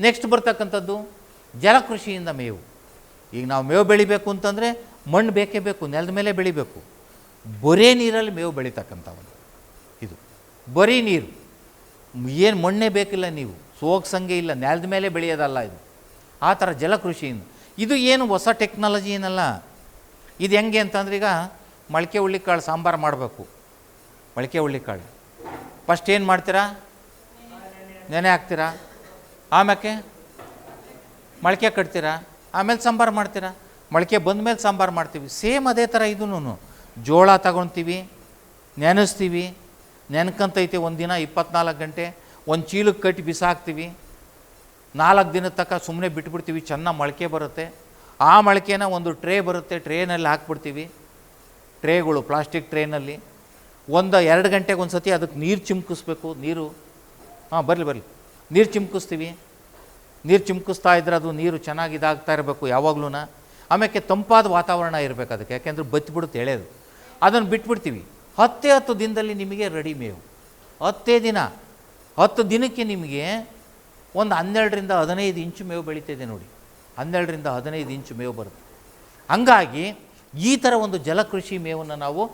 Next ಬರ್ತಕ್ಕಂಥದ್ದು ಜಲಕೃಷಿಯಿಂದ ಮೇವು. ಈಗ ನಾವು ಮೇವು ಬೆಳಿಬೇಕು ಅಂತಂದರೆ ಮಣ್ಣು ಬೇಕೇ ಬೇಕು, ನೆಲದ ಮೇಲೆ ಬೆಳಿಬೇಕು. ಬರೇ ನೀರಲ್ಲಿ ಮೇವು ಬೆಳೀತಕ್ಕಂಥ ಇದು ಬರೀ ನೀರು. ಏನು ಮಣ್ಣೇ ಬೇಕಿಲ್ಲ ನೀವು ಸೋಗ್ಸಂಗೆ ಇಲ್ಲ, ನೆಲದ ಮೇಲೆ ಬೆಳೆಯೋದಲ್ಲ ಇದು. ಆ ಥರ ಜಲಕೃಷಿಯಿಂದ ಇದು ಏನು ಹೊಸ ಟೆಕ್ನಾಲಜಿ ಏನಲ್ಲ. ಇದು ಹೆಂಗೆ ಅಂತಂದ್ರೆ ಈಗ ಮೊಳಕೆ ಹುಳ್ಳಿಕಾಳು ಸಾಂಬಾರು ಮಾಡಬೇಕು. ಮೊಳಕೆ ಹುಳ್ಳಿಕಾಳು. ಫಸ್ಟ್ ಏನು ಮಾಡ್ತೀರಾ? ನೆನೆ ಹಾಕ್ತೀರಾ? ಆಮ್ಯಾಕೆ ಮೊಳಕೆ ಕಟ್ತೀರಾ? ಆಮೇಲೆ ಸಾಂಬಾರು ಮಾಡ್ತೀರಾ? ಮೊಳಕೆ ಬಂದಮೇಲೆ ಸಾಂಬಾರು ಮಾಡ್ತೀವಿ. ಸೇಮ್ ಅದೇ ಥರ ಇದೂ ಜೋಳ ತಗೊಳ್ತೀವಿ ನೆನೆಸ್ತೀವಿ. ನೆನ್ಕಂತೈತೆ ಒಂದು ದಿನ ಇಪ್ಪತ್ನಾಲ್ಕು ಗಂಟೆ. ಒಂದು ಚೀಲಕ್ಕೆ ಕಟ್ಟಿ ಬಿಸಾಕ್ತೀವಿ. ನಾಲ್ಕು ದಿನದ ತನಕ ಸುಮ್ಮನೆ ಬಿಟ್ಬಿಡ್ತೀವಿ. ಚೆನ್ನಾಗಿ ಮೊಳಕೆ ಬರುತ್ತೆ. ಆ ಮೊಳಕೆನ ಒಂದು ಟ್ರೇ ಬರುತ್ತೆ. ಟ್ರೇನಲ್ಲಿ ಹಾಕ್ಬಿಡ್ತೀವಿ. ಟ್ರೇಗಳು, ಪ್ಲಾಸ್ಟಿಕ್ ಟ್ರೇನಲ್ಲಿ. ಒಂದು ಎರಡು ಗಂಟೆಗೆ ಒಂದು ಸತಿ ಅದಕ್ಕೆ ನೀರು ಚಿಮ್ಕಿಸ್ಬೇಕು. ನೀರು. ಹಾಂ, ಬರಲಿ ಬರಲಿ. ನೀರು ಚಿಮ್ಕಿಸ್ತೀವಿ. ನೀರು ಚಿಮ್ಕಿಸ್ತಾ ಇದ್ರೆ ಅದು ನೀರು ಚೆನ್ನಾಗಿ ಇದಾಗ್ತಾ ಇರಬೇಕು ಯಾವಾಗ್ಲೂ ಆಮೇಲೆ ತಂಪಾದ ವಾತಾವರಣ ಇರಬೇಕು ಅದಕ್ಕೆ. ಯಾಕೆಂದ್ರೆ ಬತ್ತಿಬಿಡುತ್ತೆ ಎಳೆದು. ಅದನ್ನು ಬಿಟ್ಬಿಡ್ತೀವಿ. ಹತ್ತೇ ಹತ್ತು ದಿನದಲ್ಲಿ ನಿಮಗೆ ರೆಡಿ ಮೇವು. ಹತ್ತೇ ದಿನ. ಹತ್ತು ದಿನಕ್ಕೆ ನಿಮಗೆ ಒಂದು ಹನ್ನೆರಡರಿಂದ ಹದಿನೈದು ಇಂಚು ಮೇವು ಬೆಳೀತಿದೆ ನೋಡಿ. ಹನ್ನೆರಡರಿಂದ ಹದಿನೈದು ಇಂಚು ಮೇವು ಬರುತ್ತೆ. ಹಂಗಾಗಿ ಈ ಥರ ಒಂದು ಜಲಕೃಷಿ ಮೇವನ್ನು ನಾವು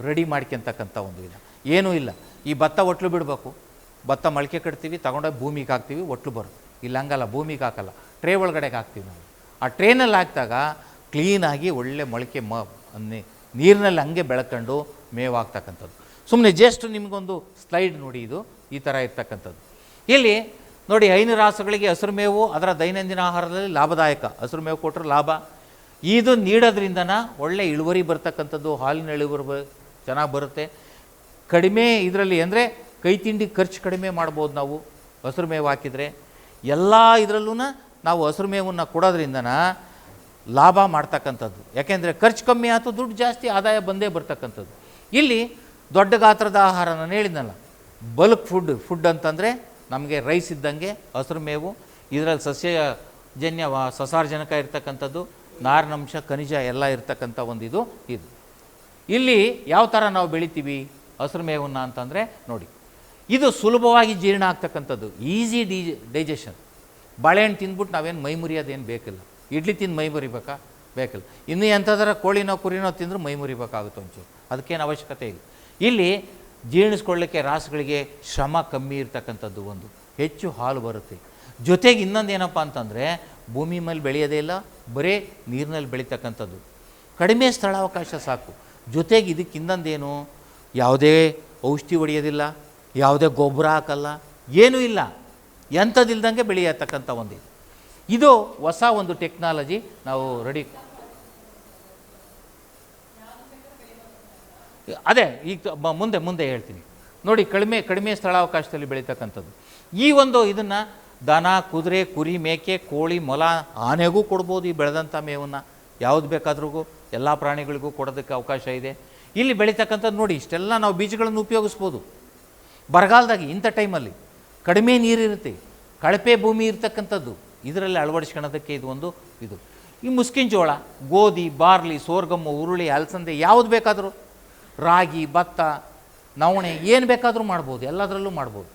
ರೆಡಿ ಮಾಡ್ಕೊತಕ್ಕಂಥ ಒಂದು ವಿಧ ಏನೂ ಇಲ್ಲ. ಈ ಭತ್ತ ಒಟ್ಲು ಬಿಡಬೇಕು. ಭತ್ತ ಮೊಳಕೆ ಕಟ್ತೀವಿ, ತಗೊಂಡೋಗಿ ಭೂಮಿಗೆ ಹಾಕ್ತೀವಿ ಒಟ್ಲು ಬರುತ್ತೆ. ಇಲ್ಲ ಹಂಗಲ್ಲ, ಭೂಮಿಗೆ ಹಾಕಲ್ಲ. ಟ್ರೇ ಒಳಗಡೆಗೆ ಹಾಕ್ತೀವಿ ನಾವು. ಆ ಟ್ರೇನಲ್ಲಿ ಹಾಕಿದಾಗ ಕ್ಲೀನಾಗಿ ಒಳ್ಳೆ ಮೊಳಕೆ ಮ ನೀರಿನಲ್ಲಿ ಹಂಗೆ ಬೆಳ್ಕೊಂಡು ಮೇವು ಹಾಕ್ತಕ್ಕಂಥದ್ದು ಸುಮ್ಮನೆ ಜಸ್ಟ್ ನಿಮಗೊಂದು ಸ್ಲೈಡ್ ನೋಡಿ ಇದು, ಈ ಥರ ಇರ್ತಕ್ಕಂಥದ್ದು. ಇಲ್ಲಿ ನೋಡಿ, ಹೈನು ರಾಸುಗಳಿಗೆ ಹಸಿರು ಮೇವು, ಅದರ ದೈನಂದಿನ ಆಹಾರದಲ್ಲಿ ಲಾಭದಾಯಕ. ಹಸಿರು ಮೇವು ಕೊಟ್ಟರೆ ಲಾಭ. ಇದು ನೀಡೋದ್ರಿಂದನ ಒಳ್ಳೆ ಇಳುವರಿ ಬರ್ತಕ್ಕಂಥದ್ದು, ಹಾಲಿನ ಇಳುವರಿ ಚೆನ್ನಾಗಿ ಬರುತ್ತೆ. ಕಡಿಮೆ ಇದರಲ್ಲಿ ಅಂದರೆ ಕೈ ತಿಂಡಿ ಖರ್ಚು ಕಡಿಮೆ ಮಾಡ್ಬೋದು ನಾವು ಹಸಿರು ಮೇವು ಹಾಕಿದರೆ. ಎಲ್ಲ ಇದರಲ್ಲೂ ನಾವು ಹಸಿರು ಮೇವನ್ನು ಕೊಡೋದ್ರಿಂದನ ಲಾಭ ಮಾಡ್ತಕ್ಕಂಥದ್ದು. ಯಾಕೆಂದರೆ ಖರ್ಚು ಕಮ್ಮಿ ಆಯಿತು ದುಡ್ಡು ಜಾಸ್ತಿ, ಆದಾಯ ಬಂದೇ ಬರ್ತಕ್ಕಂಥದ್ದು. ಇಲ್ಲಿ ದೊಡ್ಡ ಗಾತ್ರದ ಆಹಾರ ನಾನು ಹೇಳಿದ್ನಲ್ಲ, ಬಲ್ಕ್ ಫುಡ್ ಫುಡ್ ಅಂತಂದರೆ ನಮಗೆ ರೈಸ್ ಇದ್ದಂಗೆ ಹಸಿರು ಮೇವು, ಇದರಲ್ಲಿ ಸಸ್ಯಜನ್ಯ ಸಸಾರ್ಜನಕ ಸಸಾರಜನಕ ಇರ್ತಕ್ಕಂಥದ್ದು, ನಾರಿನಂಶ, ಖನಿಜ ಎಲ್ಲ ಇರ್ತಕ್ಕಂಥ ಒಂದು ಇದು ಇದು. ಇಲ್ಲಿ ಯಾವ ಥರ ನಾವು ಬೆಳಿತೀವಿ ಹಸಿರು ಮೇವನ್ನು ಅಂತಂದರೆ ನೋಡಿ. ಇದು ಸುಲಭವಾಗಿ ಜೀರ್ಣ ಆಗ್ತಕ್ಕಂಥದ್ದು. ಈಸಿ ಡಿ ಡೈಜೆಷನ್ ಬಾಳೆಹಣ್ಣು ತಿಂದ್ಬಿಟ್ಟು ನಾವೇನು ಮೈ ಮುರಿಯೋದೇನು ಬೇಕಿಲ್ಲ. ಇಡ್ಲಿ ತಿಂದು ಮೈ ಮುರಿಬೇಕಾ ಬೇಕಿಲ್ಲ. ಇನ್ನು ಎಂಥದರ ಕೋಳಿನೋ ಕುರಿನೋ ತಿಂದರೂ ಮೈ ಮುರಿಬೇಕಾಗುತ್ತೆ ಒಂಚೂರು. ಅದಕ್ಕೇನು ಅವಶ್ಯಕತೆ ಇಲ್ಲ. ಇಲ್ಲಿ ಜೀರ್ಣಿಸ್ಕೊಳ್ಳಿಕ್ಕೆ ರಾಸುಗಳಿಗೆ ಶ್ರಮ ಕಮ್ಮಿ ಇರ್ತಕ್ಕಂಥದ್ದು ಒಂದು. ಹೆಚ್ಚು ಹಾಲು ಬರುತ್ತೆ. ಜೊತೆಗೆ ಇನ್ನೊಂದು ಏನಪ್ಪ ಅಂತಂದರೆ, ಭೂಮಿ ಮೇಲೆ ಬೆಳೆಯೋದೇ ಇಲ್ಲ, ಬರೀ ನೀರಿನಲ್ಲಿ ಬೆಳೀತಕ್ಕಂಥದ್ದು. ಕಡಿಮೆ ಸ್ಥಳಾವಕಾಶ ಸಾಕು. ಜೊತೆಗೆ ಇದಕ್ಕೆ ಇನ್ನೊಂದೇನು ಯಾವುದೇ ಔಷಧಿ ಹೊಡೆಯೋದಿಲ್ಲ. ಯಾವುದೇ ಗೊಬ್ಬರ ಹಾಕಲ್ಲ, ಏನೂ ಇಲ್ಲ. ಎಂಥದಿಲ್ದಂಗೆ ಬೆಳೆಯತಕ್ಕಂಥ ಒಂದು ಇದು. ಇದು ಹೊಸ ಒಂದು ಟೆಕ್ನಾಲಜಿ ನಾವು ರೆಡಿ ಅದೇ, ಈಗ ಮುಂದೆ ಮುಂದೆ ಹೇಳ್ತೀನಿ. ನೋಡಿ, ಕಡಿಮೆ ಕಡಿಮೆ ಸ್ಥಳಾವಕಾಶದಲ್ಲಿ ಬೆಳೀತಕ್ಕಂಥದ್ದು. ಈ ಒಂದು ಇದನ್ನು ದನ, ಕುದುರೆ, ಕುರಿ, ಮೇಕೆ, ಕೋಳಿ, ಮೊಲ ಆನೆಗೂ ಕೊಡ್ಬೋದು, ಈ ಬೆಳೆದಂಥ ಮೇವನ್ನು. ಯಾವುದು ಬೇಕಾದ್ರಿಗೂ ಎಲ್ಲ ಪ್ರಾಣಿಗಳಿಗೂ ಕೊಡೋದಕ್ಕೆ ಅವಕಾಶ ಇದೆ. ಇಲ್ಲಿ ಬೆಳೀತಕ್ಕಂಥದ್ದು ನೋಡಿ, ಇಷ್ಟೆಲ್ಲ ನಾವು ಬೀಜಗಳನ್ನು ಉಪಯೋಗಿಸ್ಬೋದು. ಬರಗಾಲದಾಗ ಇಂಥ ಟೈಮಲ್ಲಿ ಕಡಿಮೆ ನೀರಿರುತ್ತೆ ಕಳಪೆ ಭೂಮಿ ಇರತಕ್ಕಂಥದ್ದು, ಇದರಲ್ಲಿ ಅಳವಡಿಸ್ಕೊಳ್ಳೋದಕ್ಕೆ ಇದು ಒಂದು ಇದು. ಈ ಮುಸ್ಕಿನ ಜೋಳ, ಗೋಧಿ, ಬಾರ್ಲಿ ಸೋರ್ಗಮ್ಮ ಉರುಳಿ, ಅಲಸಂದೆ ಯಾವುದು ಬೇಕಾದರೂ, ರಾಗಿ, ಭತ್ತ, ನವಣೆ ಏನು ಬೇಕಾದರೂ ಮಾಡ್ಬೋದು, ಎಲ್ಲದರಲ್ಲೂ ಮಾಡ್ಬೋದು.